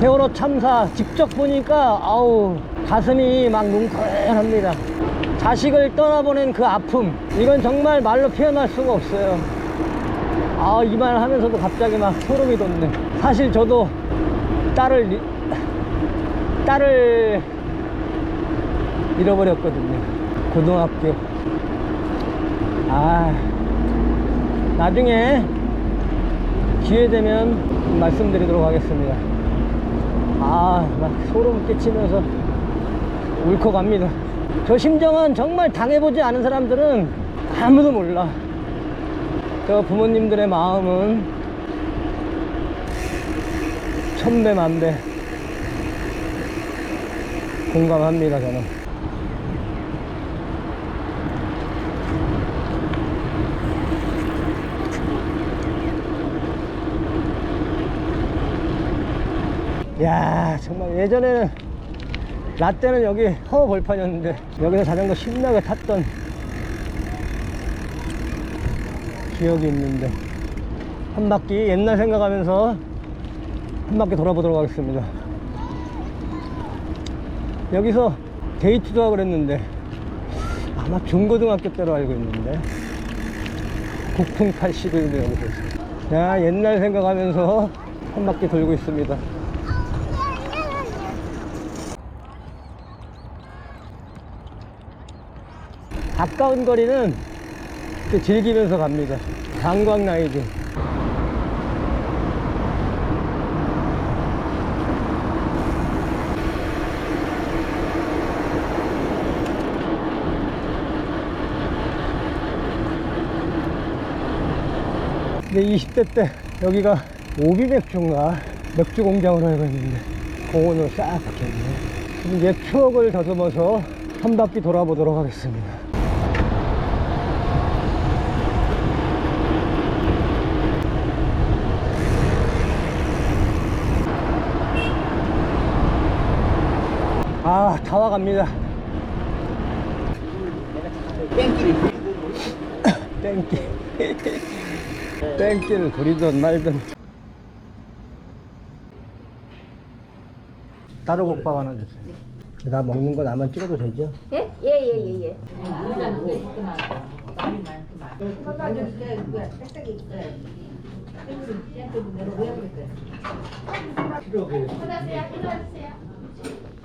세월호 참사 직접 보니까 아우 가슴이 막 뭉클합니다. 자식을 떠나보낸 그 아픔 이건 정말 말로 표현할 수가 없어요. 아 이 말 하면서도 갑자기 막 소름이 돋네. 사실 저도 딸을 이- 딸을 잃어버렸거든요. 고등학교. 아 나중에 기회 되면 말씀드리도록 하겠습니다. 아, 막 소름 끼치면서 울컥합니다. 저 심정은 정말 당해보지 않은 사람들은 아무도 몰라. 저 부모님들의 마음은 천배 만배 공감합니다, 저는. 야 정말 예전에는 라떼는 여기 허 벌판이었는데 여기서 자전거 신나게 탔던 기억이 있는데 한 바퀴 옛날 생각하면서 한 바퀴 돌아보도록 하겠습니다 여기서 데이트도 하고 그랬는데 아마 중고등학교 때로 알고 있는데 국풍 81도 여기서 있어요. 야 옛날 생각하면서 한 바퀴 돌고 있습니다 가까운 거리는 즐기면서 갑니다. 관광 라이드. 이제 20대 때 여기가 오비 맥주인가 맥주 공장으로 알고 있는데 공원으로 싹 박혀있네. 지금 옛 추억을 더듬어서 한 바퀴 돌아보도록 하겠습니다. 아, 다 와갑니다. 땡길. 땡길 부리든 말든. 따로 국밥 하나 주세요. 나 먹는 거 나만 찍어도 되죠? 예? 예, 예, 예, 예.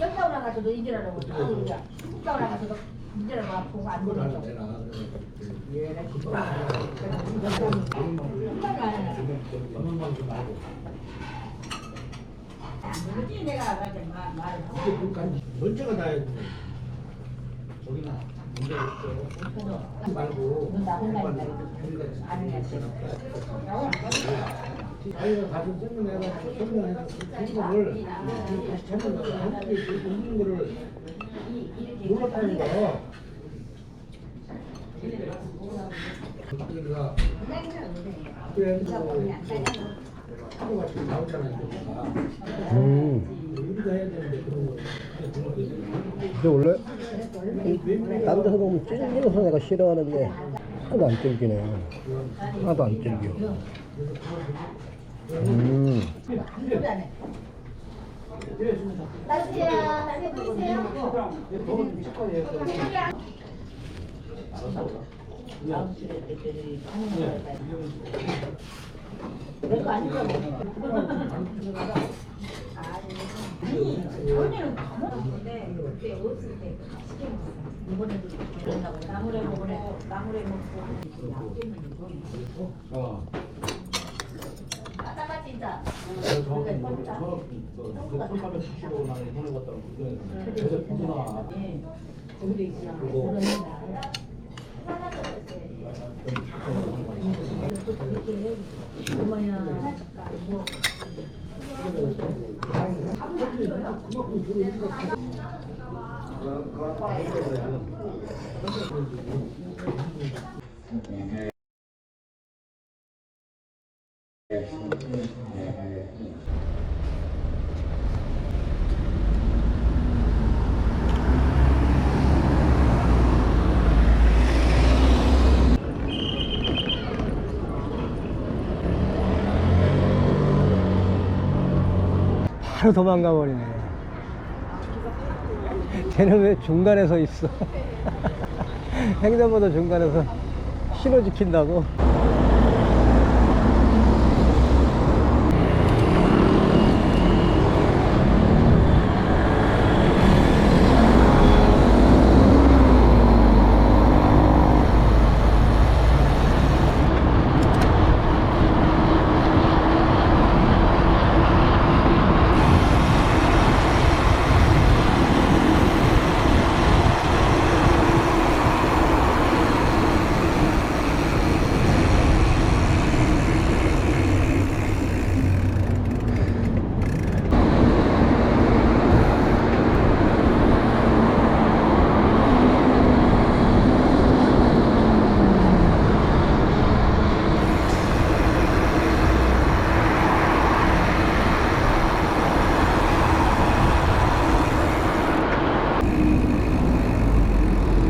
여기다 올라가서도 인질하라고 우리가 국가 올라가서도 인질하고 아프고 안 되는 그렇지 내가 맞아 말 전체가 다 해야 돼. 거기는 문제 없어. 말고. 나 혼자 있다 아는 애 자기가 가서 설명해가지고 설명해가지고 그거를 다시 찾는 거야. 한국에 있는 거를 몰랐다는 거. 우리가 그래가지고 하루가 지금 나오잖아요. 음. 근데 원래 다른 데서 보면 찔겨서 내가 싫어하는데 하나도 안 찔기네. 하나도 안 찔겨. 음. 내거 아니죠 언니는 다 먹었는데 그때 없을 때 시켜 먹었어 이번에도 보네 나물에 먹고 나물에 먹고 어. 아까 진짜. 저 정확히 모르겠어. 저 1375만 원 보내봤다고 그러는데 제가 보구나. 예. 거기도 있구나. 그거. 얼마야? 뭐 이게 바로 도망가 버리네. 쟤는 왜 중간에 서 있어? 횡단보도 중간에서 신호 지킨다고?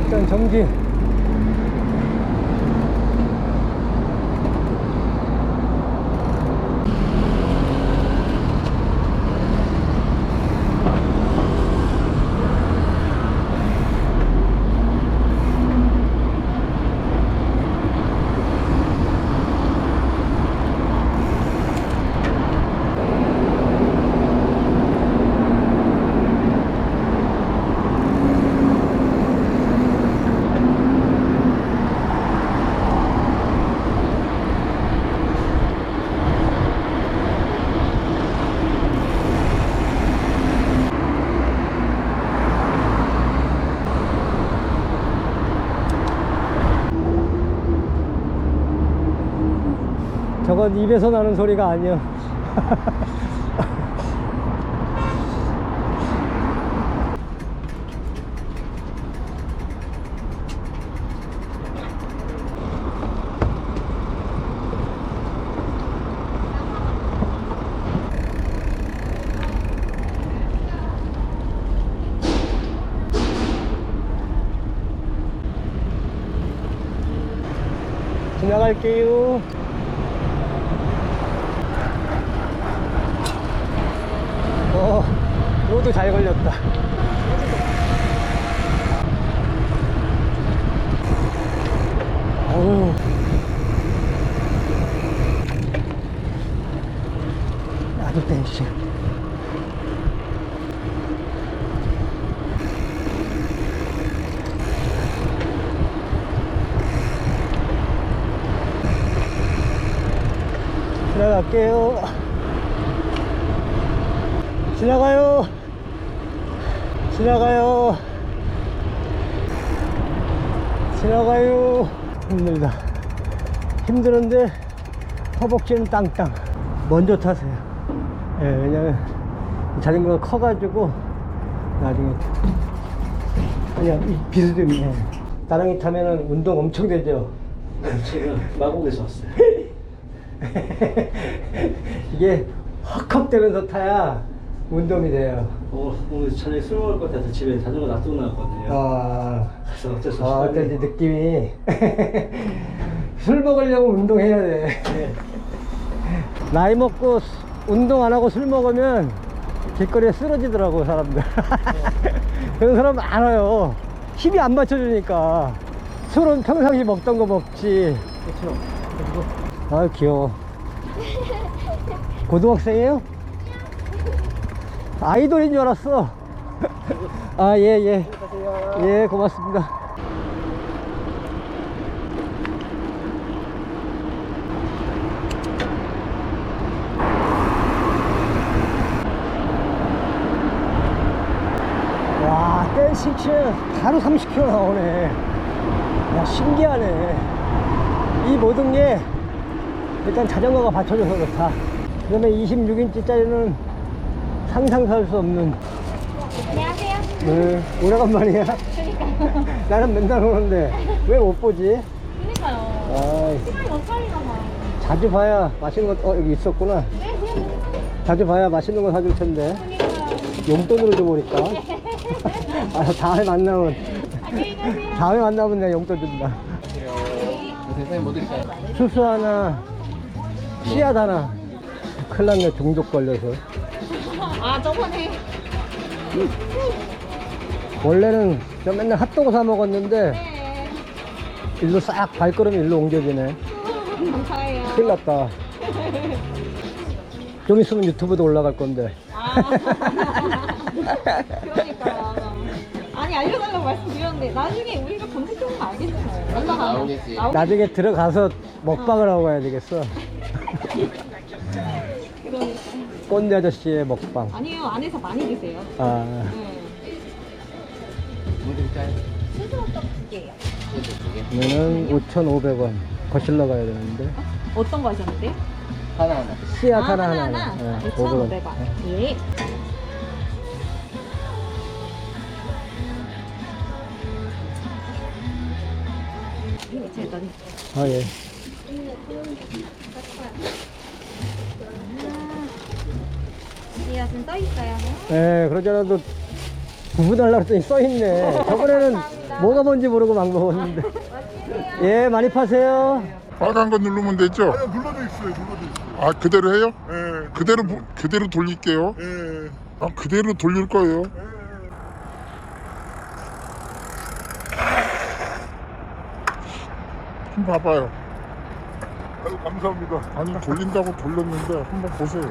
일단 정지. 저건 입에서 나는 소리가 아니야. 지나갈게요. 어, 로드 잘 걸렸다. 어우. 아주 땡시. 지나갈게요. 지나가요. 지나가요. 지나가요. 힘들다. 힘드는데 허벅지는 땅땅. 먼저 타세요. 예, 왜냐면 이 자전거가 커가지고 나중에 아니야 이 비스듬히 해. 나랑이 타면은 운동 엄청 되죠. 제가 마곡에서 왔어요. 이게 헉헉 대면서 타야 운동이 돼요. 어, 오늘 저녁에 술 먹을 것 같아서 집에 자전거 놔두고 나왔거든요. 아, 그래서 어쩔 수 아, 없이 어쩐지 느낌이 술 먹으려고 운동해야 돼. 네. 나이 먹고 수- 운동 안 하고 술 먹으면 길거리에 쓰러지더라고 사람들. 그런 사람 많아요. 힘이 안 맞춰주니까 술은 평상시 먹던 거 먹지. 그렇죠. 아 귀여워. 고등학생이에요? 아이돌인 줄 알았어. 아 예예. 예. 예 고맙습니다. 와 댄싱츠 바로 30km 나오네. 와 신기하네. 이 모든 게 일단 자전거가 받쳐줘서 그렇다. 그 다음에 26인치짜리는 상상도 할수 없는. 안녕하세요. 네, 오래간만이야. 그러니까. 나는 맨날 오는데 왜 못 보지? 그러니까요. 아, 시간이 빨리 가나. 자주 봐야 맛있는 거, 어, 여기 있었구나. 네, 그냥 자주 봐야 맛있는 거 사줄 텐데. 그러니까요. 용돈으로 줘보니까. 아, 다음에 만나면, 안녕히 가세요. 다음에 만나면 내가 용돈 준다. 수수 하나, 씨앗 하나. 큰일 났네, 중독 걸려서. 아, 저번에. 원래는 저 맨날 핫도그 사 먹었는데, 네. 일로 싹 발걸음이 일로 옮겨지네. 감사해요. 큰일 났다. 좀 있으면 유튜브도 올라갈 건데. 아. 그러니까. 아니, 알려달라고 말씀드렸는데, 나중에 우리가 검색해보면 알겠잖아요. 나오겠지. 나오- 나중에 들어가서 먹방을 하고 가야 되겠어. 꼰대 아저씨의 먹방. 아니요, 안에서 많이 드세요. 아, 네. 뭐 드릴까요? 수수떡 두 개요. 소주 두 개. 그러면은 5,500원. 거실러 가야 되는데. 어떤 거 하셨는데요? 하나 하나. 씨앗 아, 하나 하나, 하나. 네, 5,500원. 500원. 예. 이거 제가 넣은 아, 예. 씨앗은 떠 있어요. 예, 그러잖아도 구분하려고 했더니 써있네. 저번에는 감사합니다. 뭐가 뭔지 모르고 막 먹었는데. 예, 많이 파세요. 빨간 거 누르면 되죠? 아니요 눌러져 있어요 눌러져 있어요 아 그대로 해요? 예. 그대로 보- 그대로 돌릴게요. 예. 아 그대로 돌릴 거예요. 좀 봐봐요. 아유 감사합니다 아니 돌린다고 돌렸는데 한번 보세요.